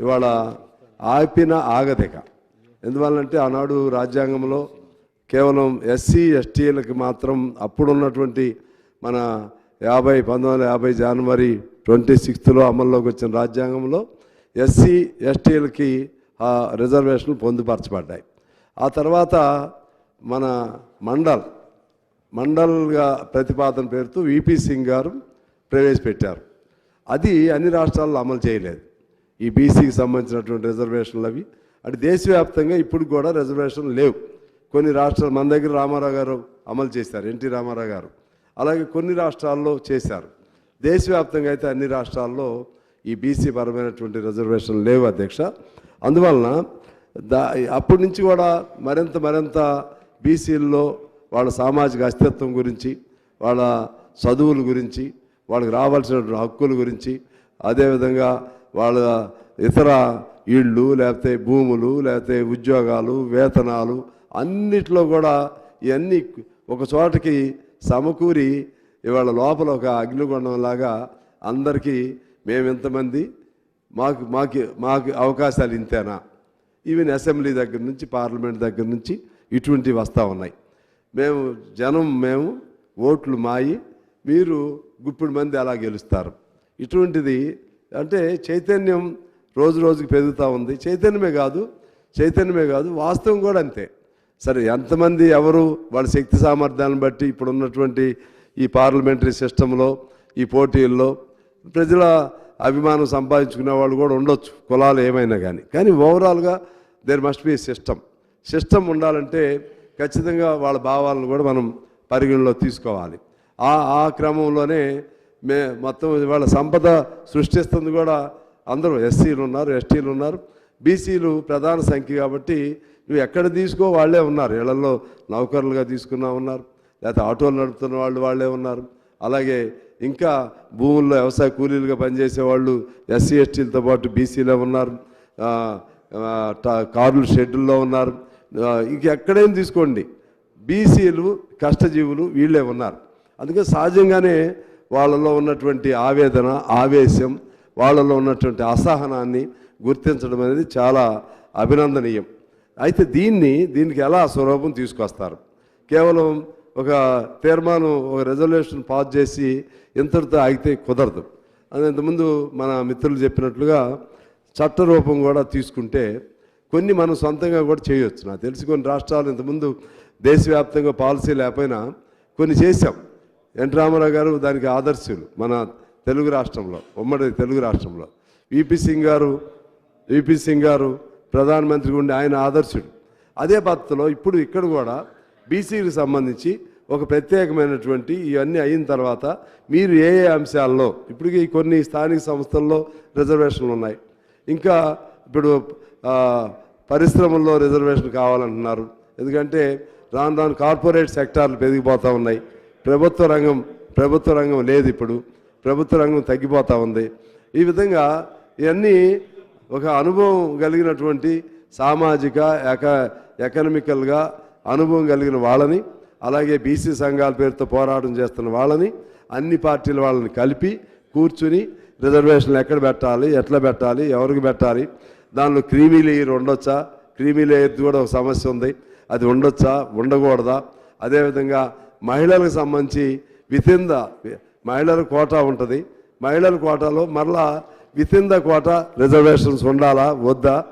ఇవాళ ఆపిన ఆగదిక. ఎందువల్లంటే ఆనాడు రాజ్యాంగంలో కేవలం ఎస్సీ ఎస్టీలకు మాత్రం అప్పుడున్నటువంటి మన యాభై పంతొమ్మిది వందల యాభై జనవరి ట్వంటీ సిక్స్త్లో అమల్లోకి వచ్చిన రాజ్యాంగంలో ఎస్సీ ఎస్టీలకి ఆ రిజర్వేషన్లు పొందుపరచబడ్డాయి. ఆ తర్వాత మన మండల్ మండల్గా ప్రతిపాదన పేరుతో విపి సింగ్ గారు ప్రవేశపెట్టారు. అది అన్ని రాష్ట్రాల్లో అమలు చేయలేదు. ఈ బీసీకి సంబంధించినటువంటి రిజర్వేషన్లు అవి. అంటే దేశవ్యాప్తంగా ఇప్పుడు కూడా రిజర్వేషన్లు లేవు. కొన్ని రాష్ట్రాలు మన దగ్గర రామారావు గారు అమలు చేశారు ఎన్టీ రామారావు గారు. అలాగే కొన్ని రాష్ట్రాల్లో చేశారు. దేశవ్యాప్తంగా అయితే అన్ని రాష్ట్రాల్లో ఈ బీసీ పరమైనటువంటి రిజర్వేషన్లు లేవు అధ్యక్ష. అందువలన దా అప్పటి నుంచి కూడా మరింత మరింత బీసీల్లో వాళ్ళ సామాజిక అస్తిత్వం గురించి వాళ్ళ చదువుల గురించి వాళ్ళకి రావాల్సినటువంటి హక్కుల గురించి అదేవిధంగా వాళ్ళ ఇతర ఇళ్ళు లేకపోతే భూములు లేకపోతే ఉద్యోగాలు వేతనాలు అన్నిట్లో కూడా ఇవన్నీ ఒక చోటకి సమకూరి ఇవాళ లోపల ఒక అగ్నిగుండం లాగా అందరికీ మేము ఇంతమంది మాకు మాకు మాకు అవకాశాలు ఇంతేనా? ఈవెన్ అసెంబ్లీ దగ్గర నుంచి పార్లమెంట్ దగ్గర నుంచి ఇటువంటివి వస్తూ ఉన్నాయి. మేము జనం మేము ఓట్లు మాయి మీరు గుప్పిడి మంది అలా గెలుస్తారు. ఇటువంటిది అంటే చైతన్యం రోజు రోజుకి పెరుగుతూ ఉంది. చైతన్యమే కాదు చైతన్యమే కాదు వాస్తవం కూడా అంతే. సరే ఎంతమంది ఎవరు వాళ్ళ శక్తి సామర్థ్యాలను బట్టి ఇప్పుడు ఉన్నటువంటి ఈ పార్లమెంటరీ సిస్టంలో ఈ పోటీల్లో ప్రజల అభిమానం సంపాదించుకునే వాళ్ళు కూడా ఉండొచ్చు కులాలు ఏమైనా కానీ. కానీ ఓవరాల్గా there must be system system ఉండాలంటే ఖచ్చితంగా వాళ్ళ భావాలను కూడా మనం పరిగణలో తీసుకోవాలి. ఆ ఆ క్రమంలోనే మే మొత్తం వాళ్ళ సంపద సృష్టిస్తుంది కూడా అందరూ ఎస్సీలు ఉన్నారు ఎస్టీలు ఉన్నారు. బీసీలు ప్రధాన సంఖ్య కాబట్టి నువ్వు ఎక్కడ తీసుకో వాళ్ళే ఉన్నారు. ఇళ్ళలో నౌకర్లుగా తీసుకున్నా ఉన్నారు. లేకపోతే ఆటోలు నడుపుతున్న వాళ్ళు వాళ్ళే ఉన్నారు. అలాగే ఇంకా భూముల్లో వ్యవసాయ కూలీలుగా పనిచేసే వాళ్ళు ఎస్సీ ఎస్టీలతో పాటు బీసీలో ఉన్నారు. కార్లు షెడ్యూల్లో ఉన్నారు. ఇంక ఎక్కడైనా తీసుకోండి. బీసీలు కష్టజీవులు వీళ్ళే ఉన్నారు. అందుకే సహజంగానే వాళ్ళలో ఉన్నటువంటి ఆవేదన ఆవేశం వాళ్ళలో ఉన్నటువంటి అసహనాన్ని గుర్తించడం అనేది చాలా అభినందనీయం. అయితే దీన్ని దీనికి ఎలా స్వరూపం తీసుకొస్తారు? కేవలం ఒక తీర్మానం ఒక రెజల్యూషన్ పాస్ చేసి ఇంతటితో ఆగితే కుదరదు. అది ఇంతకుముందు మన మిత్రులు చెప్పినట్లుగా చట్టరూపం కూడా తీసుకుంటే కొన్ని మనం సొంతంగా కూడా చేయొచ్చు. నాకు తెలిసి కొన్ని రాష్ట్రాలు ఇంతకుముందు దేశవ్యాప్తంగా పాలసీ లేకపోయినా కొన్ని చేశాం. ఎన్ రామారావు గారు దానికి ఆదర్శులు మన తెలుగు రాష్ట్రంలో ఉమ్మడి తెలుగు రాష్ట్రంలో. విపి సింగ్ గారు విపి సింగ్ గారు ప్రధానమంత్రి ఉండి ఆయన ఆదర్శుడు. అదే పద్ధతిలో ఇప్పుడు ఇక్కడ కూడా బీసీకి సంబంధించి ఒక ప్రత్యేకమైనటువంటి ఇవన్నీ అయిన తర్వాత మీరు ఏ ఏ అంశాల్లో ఇప్పటికీ కొన్ని స్థానిక సంస్థల్లో రిజర్వేషన్లు ఉన్నాయి. ఇంకా ఇప్పుడు పరిశ్రమల్లో రిజర్వేషన్ కావాలంటున్నారు. ఎందుకంటే రాను రాను కార్పొరేట్ సెక్టార్లు పెరిగిపోతూ ఉన్నాయి. ప్రభుత్వ రంగం ప్రభుత్వ రంగం లేదు ఇప్పుడు. ప్రభుత్వ రంగం తగ్గిపోతూ ఉంది. ఈ విధంగా ఇవన్నీ ఒక అనుభవం కలిగినటువంటి సామాజిక ఎక ఎకనమికల్గా అనుభవం కలిగిన వాళ్ళని అలాగే బీసీ సంఘాల పేరుతో పోరాటం చేస్తున్న వాళ్ళని అన్ని పార్టీల వాళ్ళని కలిపి కూర్చుని రిజర్వేషన్లు ఎక్కడ పెట్టాలి ఎట్లా పెట్టాలి ఎవరికి పెట్టాలి దానిలో క్రీమీ లేయర్ ఉండొచ్చా? క్రీమీ లేయర్ కూడా ఒక సమస్య ఉంది. అది ఉండొచ్చా? ఉండకూడదా? అదేవిధంగా మహిళలకు సంబంధించి వితింద ద మహిళల కోటా ఉంటుంది. మహిళల కోటాలో మరలా వితింద ద కోటా రిజర్వేషన్స్ ఉండాలా? వద్దా?